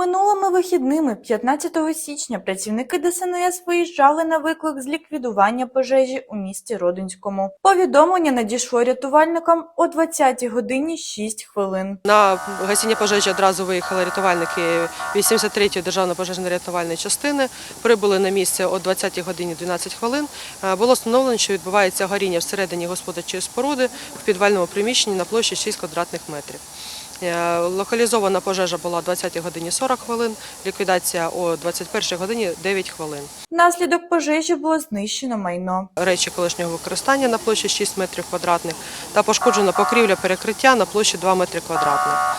Минулими вихідними, 15 січня, працівники ДСНС виїжджали на виклик з ліквідування пожежі у місті Родинському. Повідомлення надійшло рятувальникам о 20 годині 6 хвилин. На гасіння пожежі одразу виїхали рятувальники 83-ї державної пожежно-рятувальної частини. Прибули на місце о 20 годині 12 хвилин. Е, Було встановлено, що відбувається горіння всередині господарчої споруди в підвальному приміщенні на площі 6 квадратних метрів. Е, Локалізована пожежа була о 20 годині 40 хвилин, ліквідація о 21 годині 9 хвилин. Наслідок пожежі було знищено майно. Речі колишнього використання на площі 6 метрів квадратних та пошкоджена покрівля перекриття на площі 2 метри квадратних.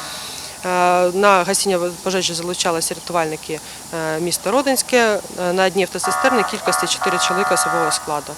Е, На гасіння пожежі залучалися рятувальники е, міста Родинське. Е, На одній автоцистерні кількості 4 чоловіка особового складу.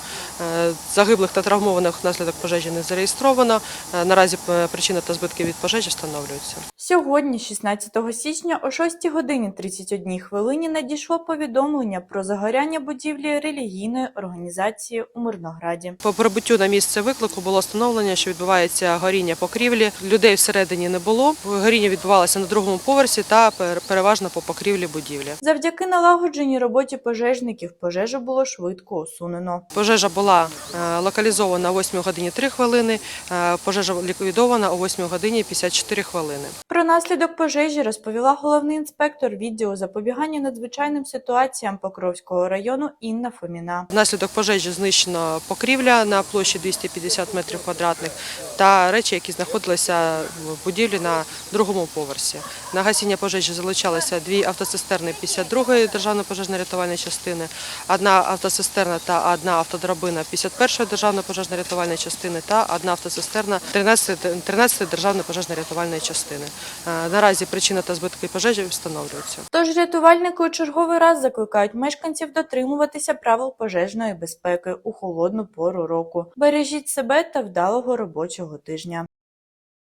Загиблих та травмованих внаслідок пожежі не зареєстровано. Наразі причина та збитки від пожежі встановлюються. Сьогодні, 16 січня, о 6 годині 31 хвилині надійшло повідомлення про загоряння будівлі релігійної організації у Мирнограді. По прибуттю на місце виклику було встановлено, що відбувається горіння покрівлі. Людей всередині не було. Горіння відбувалося на другому поверсі та пер- переважно по покрівлі будівлі. Завдяки налагодженій роботі пожежників пожежу було швидко усунено. Пожежа була е, локалізована о 8 годині 3 хвилини. е, Пожежа ліквідована о 8 годині 54 хвилини. Наслідок пожежі розповіла головний інспектор відділу запобігання надзвичайним ситуаціям Покровського району Інна Фоміна. Внаслідок пожежі знищено покрівля на площі 250 метрів квадратних та речі, які знаходилися в будівлі на другому поверсі. На гасіння пожежі залучалися дві автоцистерни 52-ї державної пожежно-рятувальної частини, одна автоцистерна та одна автодрабина 51-ї державної пожежно-рятувальної частини та одна автоцистерна 13-ї 13-ї державної пожежно-рятувальної частини. Е, Наразі причина та збитки пожежі встановлюються. Тож рятувальники у черговий раз закликають мешканців дотримуватися правил пожежної безпеки у холодну пору року. Бережіть себе та вдалого робочого тижня.